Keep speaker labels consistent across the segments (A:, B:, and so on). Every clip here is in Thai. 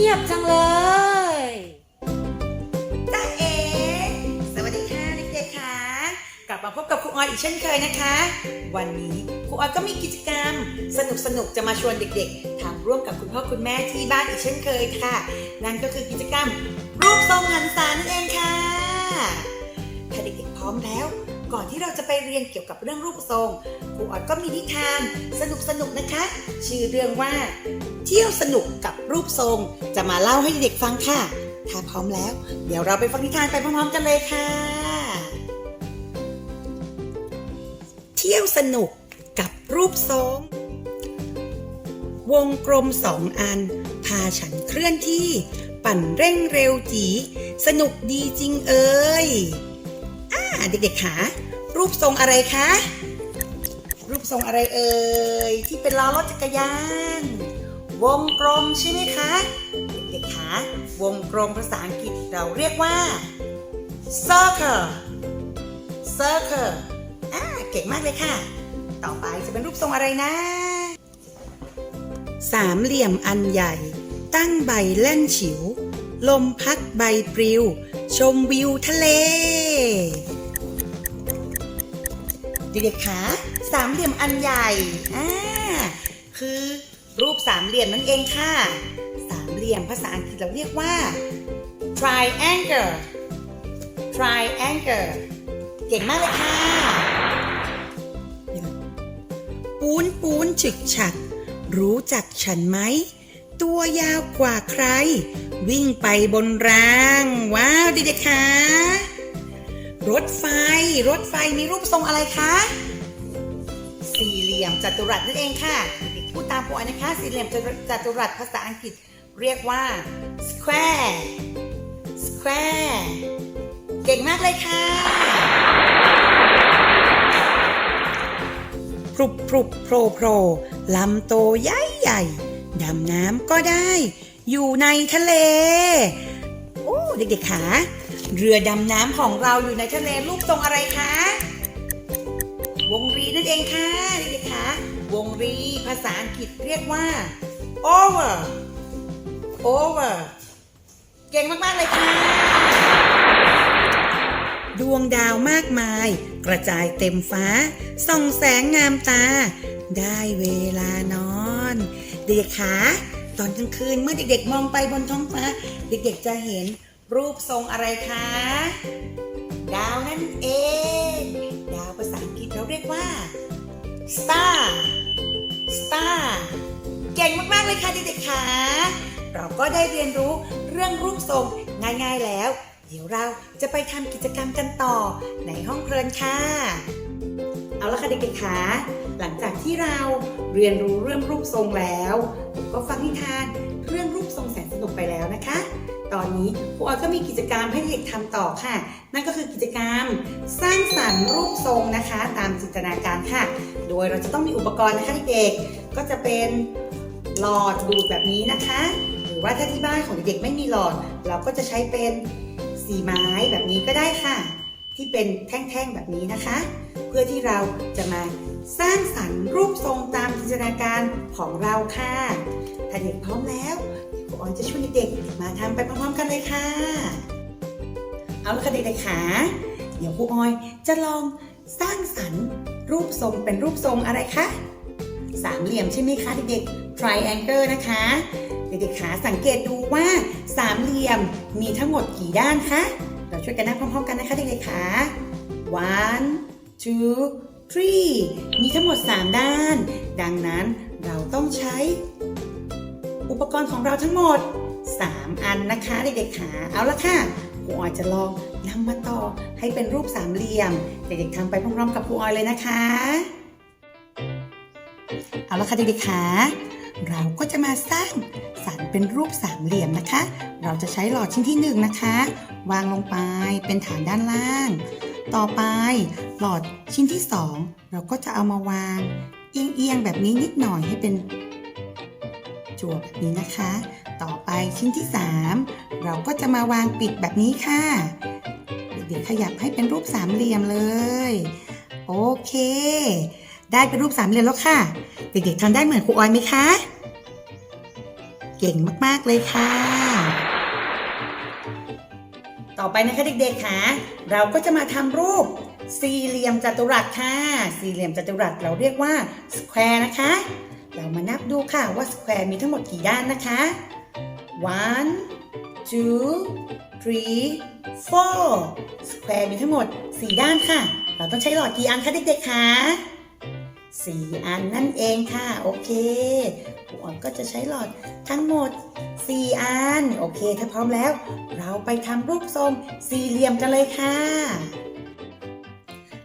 A: งียบจังเลย
B: จ้าเอ๋สวัสดีค่ะเด็กๆค่ะ กลับมาพบกับครูออยอีกเช่นเคยนะคะ วันนี้ครูออยก็มีกิจกรรม สนุกๆจะมาชวนเด็กๆทำร่วมกับคุณพ่อคุณแม่ที่บ้านอีกเช่นเคยค่ะ นั่นก็คือกิจกรรม รูปทรงหันษานั่นเองค่ะ ถ้าเด็กๆพร้อมแล้วก่อนที่เราจะไปเรียนเกี่ยวกับเรื่องรูปทรงครูออยก็มีนิทาน สนุกๆนะคะ ชื่อเรื่องว่า เที่ยวสนุกกับรูปทรง จะมาเล่าให้เด็กฟังค่ะ ถ้าพร้อมแล้ว เดี๋ยวเราไปฟังนิทานไปพร้อมๆกันเลยค่ะ เที่ยวสนุกกับรูปทรง วงกลมสองอัน พาฉันเคลื่อนที่ ปั่นเร่งเร็วจีสนุกดีจริงเอ่ยอ่าเด็กๆขารูปทรงอะไรคะรูปทรงอะไรเอ่ยที่เป็นล้อรถจักรยาน วงกลมใช่ไหมคะ เด็กๆขาวงกลมภาษาอังกฤษเราเรียกว่า circle circle อ่าเก่งมากเลยค่ะ ต่อไปจะเป็นรูปทรงอะไรนะ สามเหลี่ยมอันใหญ่ ตั้งใบแล่นฉิว ลมพัดใบปลิว ชมวิวทะเลเด็กๆขาสามเหลี่ยมอันใหญ่อ่าคือ รูปสามเหลี่ยมนั่นเองค่ะ สามเหลี่ยมภาษาอังกฤษเราเรียกว่า triangle triangle เก่งมากเลยค่ะ ปูนปูนฉึกฉัก รู้จักฉันไหม ตัวยาวกว่าใคร วิ่งไปบนราง ว้าวเด็กคะรถไฟ รถไฟมีรูปทรงอะไรคะ สี่เหลี่ยมจัตุรัสนั่นเองค่ะ พูดตามปอยนะคะ สี่เหลี่ยมจัตุรัสภาษาอังกฤษเรียกว่า square square เก่งมากเลยค่ะพรุบพรุบโผล่โผล่ลำโตใหญ่ใหญ่ดำน้ำก็ได้ อยู่ในทะเล โอ้เด็กๆขาเรือดำน้ำของเราอยู่ในทะเลรูปทรงอะไรคะ วงรีนั่นเองค่ะเด็กๆคะ วงรีภาษาอังกฤษเรียกว่า over over เก่งมาก ๆ เลยค่ะ ดวงดาวมากมาย กระจายเต็มฟ้า ส่องแสงงามตา ได้เวลานอน เด็กๆคะตอนกลางคืนเมื่อเด็กๆ มองไปบนท้องฟ้า เด็กๆจะเห็นรูปทรงอะไรคะ ดาวนั่นเองากเลยค่ะเด็กๆค่ะ เราก็ได้เรียนรู้เรื่องรูปทรงง่ายๆแล้ว เดี๋ยวเราจะไปทำกิจกรรมกันต่อในห้องเพลินค่ะ เอาละค่ะเด็กๆค่ะ หลังจากที่เราเรียนรู้เรื่องรูปทรงแล้ว ก็ฟังนิทานเรื่องรูปทรงแสนสนุกไปแล้วนะคะ ตอนนี้ครูออยก็มีกิจกรรมให้เด็กทำต่อค่ะ นั่นก็คือกิจกรรมสร้างสรรค์รูปทรงนะคะ ตามจินตนาการค่ะ โดยเราจะต้องมีอุปกรณ์นะคะเด็กๆก็จะเป็น หลอดดูดแบบนี้นะคะ หรือว่าถ้าที่บ้านของเด็กๆไม่มีหลอด เราก็จะใช้เป็นสีไม้แบบนี้ก็ได้ค่ะ ที่เป็นแท่งๆแบบนี้นะคะ เพื่อที่เราจะมาสร้างสรรค์รูปทรงตามจินตนาการของเราค่ะถ้าเด็กพร้อมแล้วครูออยจะช่วยเด็กๆมาทำไปพร้อมๆกันเลยค่ะ เอาละค่ะเด็กๆค่ะเดี๋ยวครูออยจะลองสร้างสรรค์รูปทรงเป็นรูปทรงอะไรคะ สามเหลี่ยมใช่ไหมคะเด็กๆ triangle นะคะ เด็กๆขาสังเกตดูว่าสามเหลี่ยมมีทั้งหมดกี่ด้านคะ เราช่วยกันนับพร้อมๆกันนะคะเด็กๆขา one two three มีทั้งหมด 3 ด้าน ดังนั้นเราต้องใช้ อุปกรณ์ของเราทั้งหมด 3 อันนะคะเด็กๆขาเอาละค่ะครูออยจะลองนำมาต่อให้เป็นรูปสามเหลี่ยม เด็กๆทำไปพร้อมๆกับครูออยเลยนะคะ เอาละค่ะเด็กๆขาเราก็จะมาสร้างสรรเป็นรูปสามเหลี่ยมนะคะ เราจะใช้หลอดชิ้นที่หนึ่งนะคะ วางลงไปเป็นฐานด้านล่าง ต่อไปหลอดชิ้นที่สองเราก็จะเอามาวางเอียงๆแบบนี้นิดหน่อยให้เป็นจั่วแบบนี้นะคะ ต่อไปชิ้นที่สามเราก็จะมาวางปิดแบบนี้ค่ะ เด็กๆขยับให้เป็นรูปสามเหลี่ยมเลย โอเค ได้เป็นรูปสามเหลี่ยมแล้วค่ะ เด็กๆทำได้เหมือนครูออยไหมคะ เก่งมากๆเลยค่ะ ต่อไปนะคะเด็กๆค่ะ เราก็จะมาทำรูปสี่เหลี่ยมจัตุรัสค่ะ สี่เหลี่ยมจัตุรัสเราเรียกว่าสแควร์นะคะ เรามานับดูค่ะว่าสแควร์มีทั้งหมดกี่ด้านนะคะ one two three four สแควร์มีทั้งหมด 4 ด้านค่ะ เราต้องใช้หลอดกี่อันคะเด็กๆคะ สี่อันนั่นเองค่ะ โอเคครูอ่อนก็จะใช้หลอดทั้งหมด 4 อัน โอเค ถ้าพร้อมแล้ว เราไปทำรูปทรงสี่เหลี่ยมกันเลยค่ะ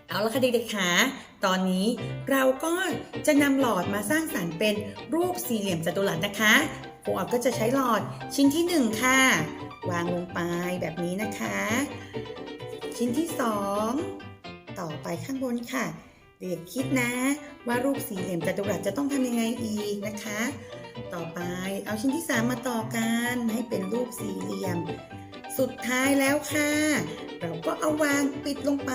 B: เอาละค่ะเด็กๆค่ะตอนนี้เราก็จะนำหลอดมาสร้างสรรค์เป็นรูปสี่เหลี่ยมจัตุรัสนะคะครูออดก็จะใช้หลอดชิ้นที่หนึ่งค่ะ วางลงไปแบบนี้นะคะ ชิ้นที่สองต่อไปข้างบนค่ะ เด็กคิดนะว่ารูปสี่เหลี่ยมจัตุรัสจะต้องทำยังไงอีกนะคะ ต่อไปเอาชิ้นที่สามมาต่อกันให้เป็นรูปสี่เหลี่ยม สุดท้ายแล้วค่ะ เราก็เอาวางปิดลงไป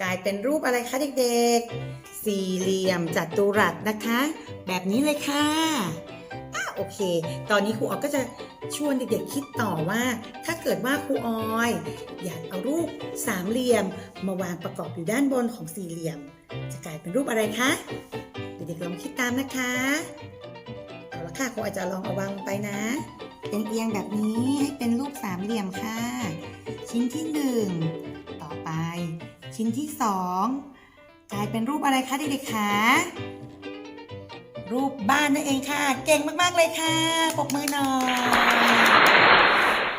B: กลายเป็นรูปอะไรคะเด็กๆ สี่เหลี่ยมจัตุรัสนะคะ แบบนี้เลยค่ะอะโอเค ตอนนี้ครูออยก็จะชวนเด็กๆคิดต่อว่า ถ้าเกิดว่าครูออย อยากเอารูปสามเหลี่ยม มาวางประกอบอยู่ด้านบนของสี่เหลี่ยม จะกลายเป็นรูปอะไรคะเด็กๆลองคิดตามนะคะเอาละค่ะครูอาจจะลองเอาวางไปนะเอียงๆแบบนี้ให้เป็นรูปสามเหลี่ยมค่ะ ชิ้นที่หนึ่งต่อไป ชิ้นที่สองกลายเป็นรูปอะไรคะเด็กๆคะรูปบ้านนั่นเองค่ะ เก่งมากๆเลยค่ะปรบมือหน่อย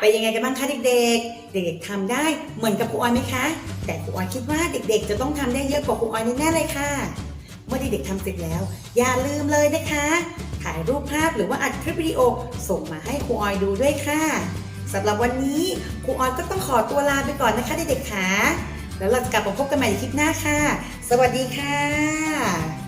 B: เป็นยังไงกันบ้างคะเด็กๆ เด็กๆทำได้เหมือนกับครูออยไหมคะ แต่ครูออยคิดว่าเด็กๆ จะต้องทำได้เยอะกว่าครูออยแน่ๆเลยค่ะ เมื่อเด็กๆทำเสร็จแล้ว อย่าลืมเลยนะคะ ถ่ายรูปภาพหรือว่าอัดคลิปวิดีโอส่งมาให้ครูออยดูด้วยค่ะสำหรับวันนี้ครูออยก็ต้องขอตัวลาไปก่อนนะคะเด็กๆค่ะแล้วเราจะกลับมาพบกันใหม่ในคลิปหน้าค่ะ สวัสดีค่ะ